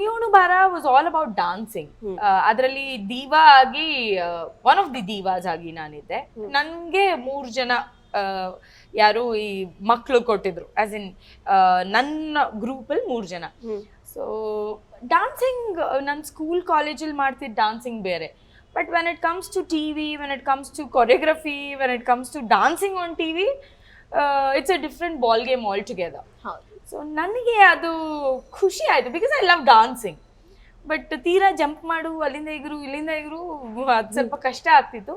ಕುಣಿಯೋಣು ಬಾರ was all about dancing ಅದರಲ್ಲಿ diva ಆಗಿ ಒನ್ ಆಫ್ ದಿ ದೀವಾಸ್ ಆಗಿ ನಾನಿದ್ದೆ. ನನಗೆ ಮೂರು ಜನ ಯಾರು ಈ ಮಕ್ಕಳು ಕೊಟ್ಟಿದ್ರು. ಆಸ್ ಇನ್ ನನ್ನ ಗ್ರೂಪಲ್ಲಿ ಮೂರು ಜನ. ಸೊ ಡಾನ್ಸಿಂಗ್ ನನ್ನ ಸ್ಕೂಲ್ ಕಾಲೇಜಲ್ಲಿ ಮಾಡ್ತಿದ್ದ ಡಾನ್ಸಿಂಗ್ ಬೇರೆ. But when it comes to T V when it comes to choreography when it comes to dancing on T V it's a different ball game all together ಹೌದು. So ನನಗೆ ಅದು ಖುಷಿ ಆಯಿತು because I love dancing but ತೀರಾ jump ಮಾಡು ಅಲ್ಲಿಂದ ಇಗರು ಇಲ್ಲಿಂದ ಇಗರು ಅದು ಸ್ವಲ್ಪ ಕಷ್ಟ ಆಗ್ತಿತ್ತು.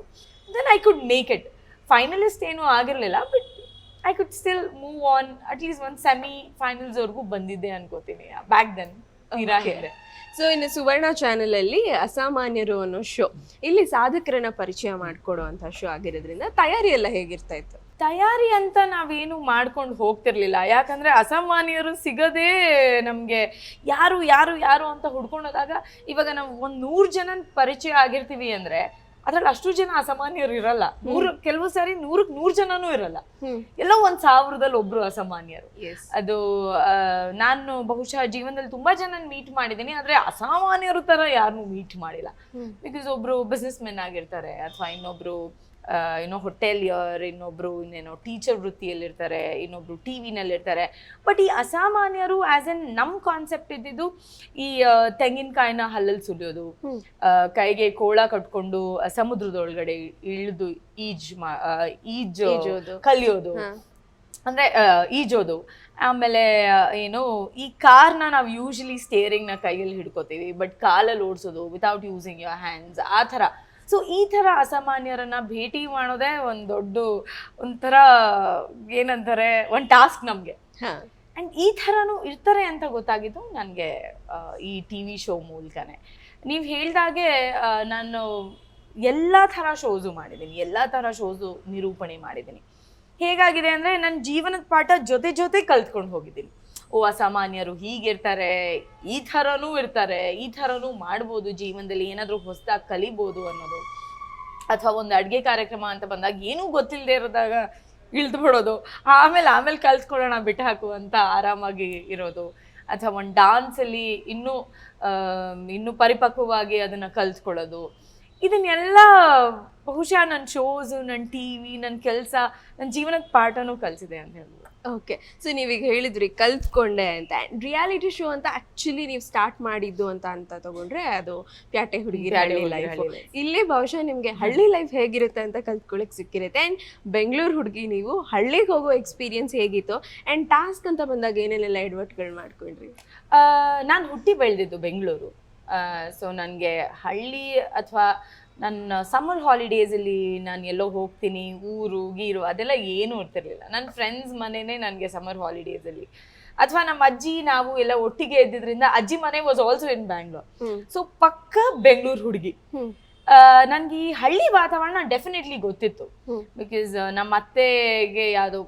Then I could make it finalist ಏನೂ ಆಗಿರಲಿಲ್ಲ but I could still move on at least ಒಂದು ಸೆಮಿ ಫೈನಲ್ಸ್ವರೆಗೂ ಬಂದಿದ್ದೆ ಅನ್ಕೋತೀನಿ ಬ್ಯಾಕ್ ದೆನ್ ತೀರಾ ಹೇಳಿದೆ ಸೊ ಇನ್ನು ಸುವರ್ಣ ಚಾನೆಲ್ ಅಲ್ಲಿ ಅಸಾಮಾನ್ಯರು ಅನ್ನೋ ಶೋ ಇಲ್ಲಿ ಸಾಧಕರನ್ನ ಪರಿಚಯ ಮಾಡಿಕೊಡುವಂಥ ಶೋ ಆಗಿರೋದ್ರಿಂದ ತಯಾರಿ ಎಲ್ಲ ಹೇಗಿರ್ತಾ ಇತ್ತು? ತಯಾರಿ ಅಂತ ನಾವೇನು ಮಾಡ್ಕೊಂಡು ಹೋಗ್ತಿರ್ಲಿಲ್ಲ. ಯಾಕಂದ್ರೆ ಅಸಾಮಾನ್ಯರು ಸಿಗದೇ ನಮಗೆ ಯಾರು ಯಾರು ಯಾರು ಅಂತ ಹುಡ್ಕೊಂಡೋದಾಗ ಇವಾಗ ನಾವು ಒಂದು ನೂರು ಜನ ಪರಿಚಯ ಆಗಿರ್ತೀವಿ ಅಂದ್ರೆ ಅದ್ರಲ್ಲಿ ಅಷ್ಟು ಜನ ಅಸಾಮಾನ್ಯರು ಇರಲ್ಲ. ನೂರು ಕೆಲವು ಸಾರಿ ನೂರಕ್ ನೂರ್ ಜನನೂ ಇರಲ್ಲ. ಎಲ್ಲೋ ಒಂದ್ ಸಾವಿರದಲ್ಲಿ ಒಬ್ರು ಅಸಾಮಾನ್ಯರು. ಎಸ್ ಅದು ನಾನು ಬಹುಶಃ ಜೀವನದಲ್ಲಿ ತುಂಬಾ ಜನ ಮೀಟ್ ಮಾಡಿದ್ದೀನಿ ಆದ್ರೆ ಅಸಾಮಾನ್ಯರು ತರ ಯಾರನ್ನೂ ಮೀಟ್ ಮಾಡಿಲ್ಲ. ಬಿಕಾಸ್ ಒಬ್ರು ಬಿಸ್ನೆಸ್ ಮೆನ್ ಆಗಿರ್ತಾರೆ ಅಥವಾ ಇನ್ನೊಬ್ರು ಏನೋ ಹೋಟೆಲಿಯರ್ ಇನ್ನೊಬ್ರು ಇನ್ನೇನೋ ಟೀಚರ್ ವೃತ್ತಿಯಲ್ಲಿರ್ತಾರೆ ಇನ್ನೊಬ್ರು ಟಿ ವಿನಲ್ಲಿರ್ತಾರೆ ಬಟ್ ಈ ಅಸಾಮಾನ್ಯರು ಆಸ್ ಎನ್ ನಮ್ಮ ಕಾನ್ಸೆಪ್ಟ್ ಇದ್ದಿದ್ದು ಈ ತೆಂಗಿನಕಾಯಿನ ಹಲ್ಲಲ್ಲಿ ಸುಲಿಯೋದು. ಕೈಗೆ ಕೋಳ ಕಟ್ಕೊಂಡು ಸಮುದ್ರದೊಳಗಡೆ ಇಳಿದು ಈಜ್ ಮಾ ಈಜು ಈಜೋದು. ಕಲಿಯೋದು. ಅಂದ್ರೆ ಈಜೋದು. ಆಮೇಲೆ ಏನು ಈ ಕಾರ್ನ ನಾವು ಯೂಶಲಿ ಸ್ಟೇರಿಂಗ್ನ ನ ಕೈಯಲ್ಲಿ ಹಿಡ್ಕೋತೀವಿ. ಬಟ್ ಕಾಲಲ್ಲಿ ಓಡಿಸೋದು ವಿತೌಟ್ ಯೂಸಿಂಗ್ ಯೋರ್ ಹ್ಯಾಂಡ್ಸ್ ಆ ಥರ. ಸೊ ಈ ಥರ ಅಸಾಮಾನ್ಯರನ್ನ ಭೇಟಿ ಮಾಡೋದೇ ಒಂದು ದೊಡ್ಡ ಒಂಥರ ಏನಂತಾರೆ ಒಂದು ಟಾಸ್ಕ್ ನಮಗೆ. ಆ್ಯಂಡ್ ಈ ಥರನೂ ಇರ್ತಾರೆ ಅಂತ ಗೊತ್ತಾಗಿದ್ದು ನನಗೆ ಈ ಟಿ ವಿ ಶೋ ಮೂಲಕನೇ. ನೀವು ಹೇಳ್ದಾಗೆ ನಾನು ಎಲ್ಲ ಥರ ಶೋಸು ಮಾಡಿದ್ದೀನಿ ಎಲ್ಲ ಥರ ಶೋಸು ನಿರೂಪಣೆ ಮಾಡಿದ್ದೀನಿ. ಹೇಗಾಗಿದೆ ಅಂದರೆ ನನ್ನ ಜೀವನದ ಪಾಠ ಜೊತೆ ಜೊತೆ ಕಲ್ತ್ಕೊಂಡು ಹೋಗಿದ್ದೀನಿ. ಓ ಅಸಾಮಾನ್ಯರು ಹೀಗಿರ್ತಾರೆ ಈ ಥರನೂ ಇರ್ತಾರೆ ಈ ಥರನೂ ಮಾಡ್ಬೋದು ಜೀವನದಲ್ಲಿ ಏನಾದರೂ ಹೊಸದಾಗಿ ಕಲಿಬೋದು ಅನ್ನೋದು. ಅಥವಾ ಒಂದು ಅಡುಗೆ ಕಾರ್ಯಕ್ರಮ ಅಂತ ಬಂದಾಗ ಏನೂ ಗೊತ್ತಿಲ್ಲದೆ ಇರೋದಾಗ ಇಳ್ದು ಬಿಡೋದು. ಆಮೇಲೆ ಆಮೇಲೆ ಕಲ್ತ್ಕೊಳ್ಳೋಣ ಬಿಟ್ಟು ಹಾಕುವಂತ ಆರಾಮಾಗಿ ಇರೋದು. ಅಥವಾ ಒಂದು ಡಾನ್ಸಲ್ಲಿ ಇನ್ನೂ ಇನ್ನೂ ಪರಿಪಕ್ವವಾಗಿ ಅದನ್ನು ಕಲ್ತ್ಕೊಳ್ಳೋದು ಇದನ್ನೆಲ್ಲ ಬಹುಶಃ ನನ್ನ ಶೋಸು ನನ್ನ ಟಿ ವಿ ನನ್ನ ಕೆಲಸ ನನ್ನ ಜೀವನದ ಪಾಠನೂ ಕಲಿಸಿದೆ ಅಂತ ಹೇಳ್ಬೋದು. ಓಕೆ ಸೊ ನೀವೀಗ ಹೇಳಿದ್ರಿ ಕಲ್ತ್ಕೊಂಡೆ ಅಂತ. ರಿಯಾಲಿಟಿ ಶೋ ಅಂತ ಆಕ್ಚುಲಿ ನೀವು ಸ್ಟಾರ್ಟ್ ಮಾಡಿದ್ದು ಅಂತ ಅಂತ ತಗೊಂಡ್ರೆ ಅದು ಪ್ಯಾಟೆ ಹುಡುಗಿ ಪ್ಯಾಟೆ ಹಳ್ಳಿ ಲೈಫ್ ಇಲ್ಲಿ ಬಹುಶಃ ನಿಮಗೆ ಹಳ್ಳಿ ಲೈಫ್ ಹೇಗಿರುತ್ತೆ ಅಂತ ಕಲ್ತ್ಕೊಳಕ್ ಸಿಕ್ಕಿರುತ್ತೆ. ಆ್ಯಂಡ್ ಬೆಂಗಳೂರು ಹುಡುಗಿ ನೀವು ಹಳ್ಳಿಗೆ ಹೋಗೋ ಎಕ್ಸ್ಪೀರಿಯನ್ಸ್ ಹೇಗಿತ್ತು? ಆ್ಯಂಡ್ ಟಾಸ್ಕ್ ಅಂತ ಬಂದಾಗ ಏನೇನೆಲ್ಲ ಎಡ್ವರ್ಟ್ಗಳು ಮಾಡ್ಕೊಂಡ್ರಿ? ನಾನು ಹುಟ್ಟಿ ಬೆಳೆದಿದ್ದು ಬೆಂಗಳೂರು. ಸೊ ನನಗೆ ಹಳ್ಳಿ ಅಥವಾ ನನ್ನ ಸಮ್ಮರ್ ಹಾಲಿಡೇಸಲ್ಲಿ ನಾನು ಎಲ್ಲೋ ಹೋಗ್ತೀನಿ ಊರು ಗೀರು ಅದೆಲ್ಲ ಏನೂ ಇರ್ತಿರ್ಲಿಲ್ಲ. ನನ್ನ ಫ್ರೆಂಡ್ಸ್ ಮನೆನೇ ನನಗೆ ಸಮ್ಮರ್ ಹಾಲಿಡೇಸಲ್ಲಿ ಅಥವಾ ನಮ್ಮ ಅಜ್ಜಿ ನಾವು ಎಲ್ಲ ಒಟ್ಟಿಗೆ ಇದ್ದಿದ್ರಿಂದ ಅಜ್ಜಿ ಮನೆ was also in Bangalore so ಪಕ್ಕ ಬೆಂಗಳೂರು ಹುಡುಗಿ. ನನಗೆ ಈ ಹಳ್ಳಿ ವಾತಾವರಣ ಡೆಫಿನೆಟ್ಲಿ ಗೊತ್ತಿತ್ತು. ಬಿಕಾಸ್ ನಮ್ಮ ಅತ್ತೆಗೆ ಯಾವುದು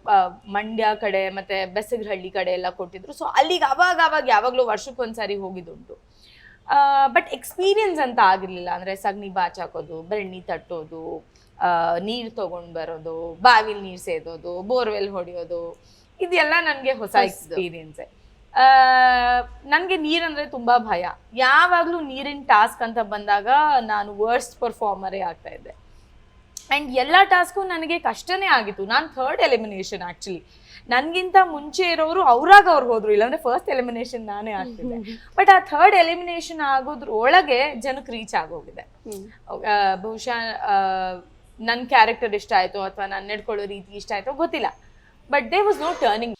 ಮಂಡ್ಯ ಕಡೆ ಮತ್ತೆ ಬೆಸಗರಹಳ್ಳಿ ಕಡೆ ಎಲ್ಲ ಕೊಟ್ಟಿದ್ರು. ಸೊ ಅಲ್ಲಿಗೆ ಅವಾಗ ಅವಾಗ ಯಾವಾಗಲೂ ವರ್ಷಕ್ಕೊಂದ್ಸಾರಿ ಹೋಗಿದ್ದುಂಟು. ಬಟ್ ಎಕ್ಸ್ಪೀರಿಯನ್ಸ್ ಅಂತ ಆಗಿರ್ಲಿಲ್ಲ. ಅಂದ್ರೆ ಸಗಣಿ ಬಾಚಾಕೋದು ಬೆಣ್ಣಿ ತಟ್ಟೋದು ನೀರು ತಗೊಂಡ್ ಬರೋದು ಬಾವಿಲಿ ನೀರು ಸೇದೋದು ಬೋರ್ವೆಲ್ ಹೊಡೆಯೋದು ಇದೆಲ್ಲ ನನಗೆ ಹೊಸ. ಎಕ್ಸ್ಪೀರಿಯನ್ಸೆ ನನಗೆ ನೀರಂದ್ರೆ ತುಂಬಾ ಭಯ. ಯಾವಾಗಲೂ ನೀರಿನ ಟಾಸ್ಕ್ ಅಂತ ಬಂದಾಗ ನಾನು ವರ್ಸ್ಟ್ ಪರ್ಫಾರ್ಮರೇ ಆಗ್ತಾ ಇದ್ದೆ. ಆ್ಯಂಡ್ ಎಲ್ಲ ಟಾಸ್ಕು ನನಗೆ ಕಷ್ಟನೇ ಆಗಿತ್ತು. ನಾನು ಥರ್ಡ್ ಎಲಿಮಿನೇಷನ್ ಆ್ಯಕ್ಚುಲಿ ನನಗಿಂತ ಮುಂಚೆ ಇರೋರು ಅವ್ರಾಗ ಅವ್ರು ಹೋದ್ರು. ಇಲ್ಲಾಂದ್ರೆ ಫಸ್ಟ್ ಎಲಿಮಿನೇಷನ್ ನಾನೇ ಆಗ್ತಿದ್ದೆ. ಬಟ್ ಆ ಥರ್ಡ್ ಎಲಿಮಿನೇಷನ್ ಆಗೋದ್ರ ಒಳಗೆ ಜನಕ್ಕೆ ರೀಚ್ ಆಗೋಗಿದೆ. ಬಹುಶಃ ನನ್ನ ಕ್ಯಾರೆಕ್ಟರ್ ಇಷ್ಟ ಆಯಿತು ಅಥವಾ ನಾನು ನಡ್ಕೊಳ್ಳೋ ರೀತಿ ಇಷ್ಟ ಆಯಿತು ಗೊತ್ತಿಲ್ಲ. But there was no turning